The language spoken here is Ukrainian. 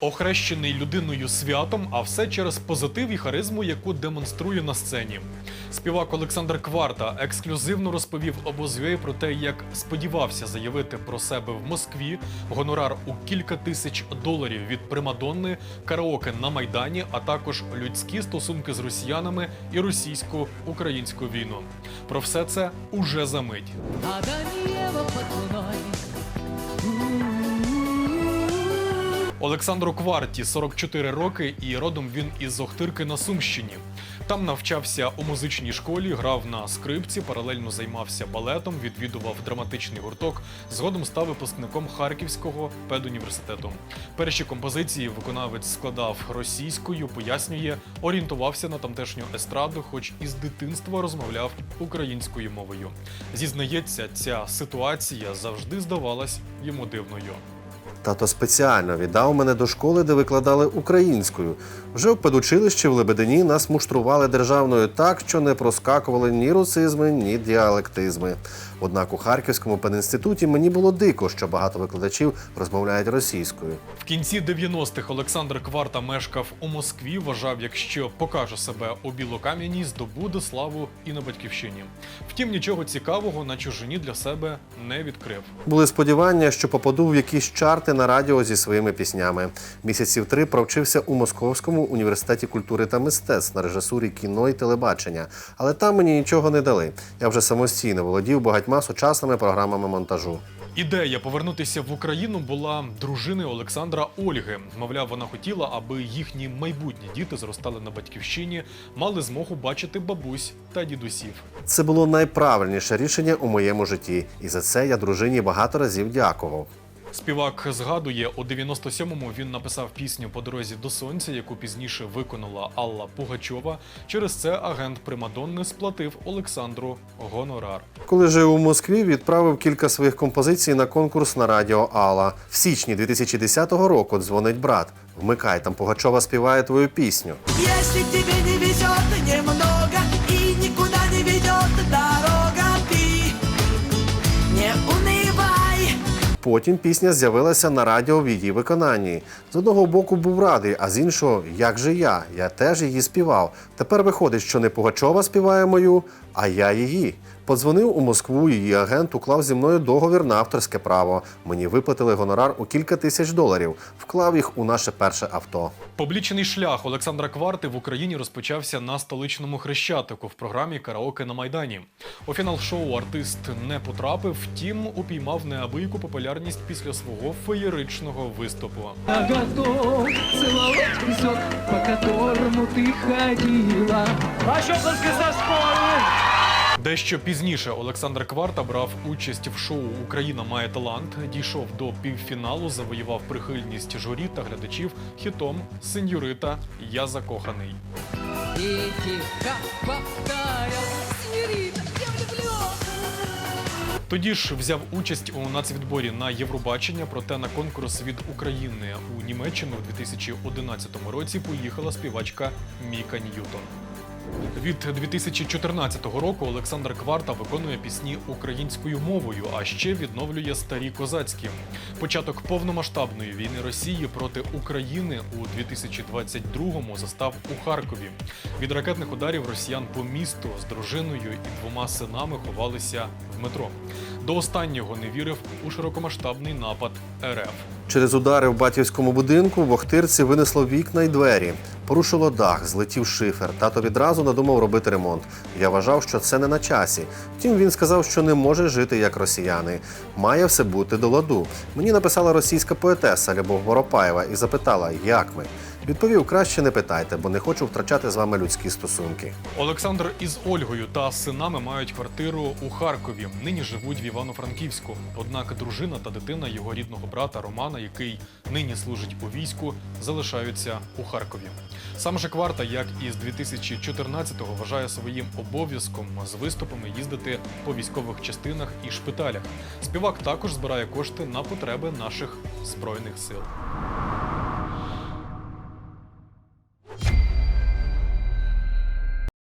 Охрещений людиною святом, а все через позитив і харизму, яку демонструє на сцені. Співак Олександр Кварта ексклюзивно розповів обозвій про те, як сподівався заявити про себе в Москві гонорар у кілька тисяч доларів від примадонни, караоке на майдані, а також людські стосунки з росіянами і російсько-українську війну. Про все це уже за мить. Олександру Кварті 44 роки, і родом він із Охтирки на Сумщині. Там навчався у музичній школі, грав на скрипці, паралельно займався балетом, відвідував драматичний гурток. Згодом став випускником Харківського педуніверситету. Перші композиції виконавець складав російською, пояснює, орієнтувався на тамтешню естраду, хоч із дитинства розмовляв українською мовою. Зізнається, ця ситуація завжди здавалась йому дивною. Тато спеціально віддав мене до школи, де викладали українською. Вже в педучилищі в Лебедині нас муштрували державною так, що не проскакували ні русизми, ні діалектизми. Однак у Харківському пединституті мені було дико, що багато викладачів розмовляють російською. В кінці 90-х Олександр Кварта мешкав у Москві. Вважав, якщо покаже себе у Білокам'яні, здобуде славу і на батьківщині. Втім, нічого цікавого на чужині для себе не відкрив. Були сподівання, що попаду в якісь чарти на радіо зі своїми піснями. Місяців три провчився у Московському університеті культури та мистецтв на режисурі кіно і телебачення, але там мені нічого не дали. Я вже самостійно володів багатьма сучасними програмами монтажу. Ідея повернутися в Україну була дружини Олександра Ольги. Мовляв, вона хотіла, аби їхні майбутні діти зростали на батьківщині, мали змогу бачити бабусь та дідусів. Це було найправильніше рішення у моєму житті, і за це я дружині багато разів дякував. Співак згадує, у 97-му він написав пісню по дорозі до сонця, яку пізніше виконала Алла Пугачова. Через це агент Примадонни сплатив Олександру гонорар. Коли жив у Москві, відправив кілька своїх композицій на конкурс на радіо Алла. В січні 2010 року дзвонить брат. Вмикай, там Пугачова співає твою пісню. Если тебе не везет немного Потім пісня з'явилася на радіо в її виконанні. З одного боку був радий, а з іншого, як же я? Я теж її співав. Тепер виходить, що не Пугачова співає мою, а я її. Подзвонив у Москву, її агент уклав зі мною договір на авторське право. Мені виплатили гонорар у кілька тисяч доларів, вклав їх у наше перше авто. Публічний шлях Олександра Кварти в Україні розпочався на столичному хрещатику в програмі Караоке на Майдані. У фінал шоу артист не потрапив, втім упіймав неабияку популярність після свого феєричного виступу. Готов целовать песок, по которому ты ходила. Дещо пізніше Олександр Кварта брав участь в шоу Україна має талант, дійшов до півфіналу, завоював прихильність журі та глядачів хітом Сеньорита Я закоханий. И тихо повторял, «Синьорита, я влюблен. Тоді ж взяв участь у нацвідборі на Євробачення, проте на конкурс від України у Німеччину у 2011 році поїхала співачка Міка Ньютон. Від 2014 року Олександр Кварта виконує пісні українською мовою, а ще відновлює старі козацькі. Початок повномасштабної війни Росії проти України у 2022-му застав у Харкові. Від ракетних ударів росіян по місту з дружиною і двома синами ховалися в метро. До останнього не вірив у широкомасштабний напад РФ. Через удари в батьківському будинку в винесло вікна й двері. Порушило дах, злетів шифер. Тато відразу надумав робити ремонт. Я вважав, що це не на часі. Втім, він сказав, що не може жити як росіяни. Має все бути до ладу. Мені написала російська поетеса Любов Воропаєва і запитала, як ми. Відповів, краще не питайте, бо не хочу втрачати з вами людські стосунки. Олександр із Ольгою та синами мають квартиру у Харкові. Нині живуть в Івано-Франківську. Однак дружина та дитина його рідного брата Романа, який нині служить у війську, залишаються у Харкові. Сам же кварта, як і з 2014-го, вважає своїм обов'язком з виступами їздити по військових частинах і шпиталях. Співак також збирає кошти на потреби наших збройних сил.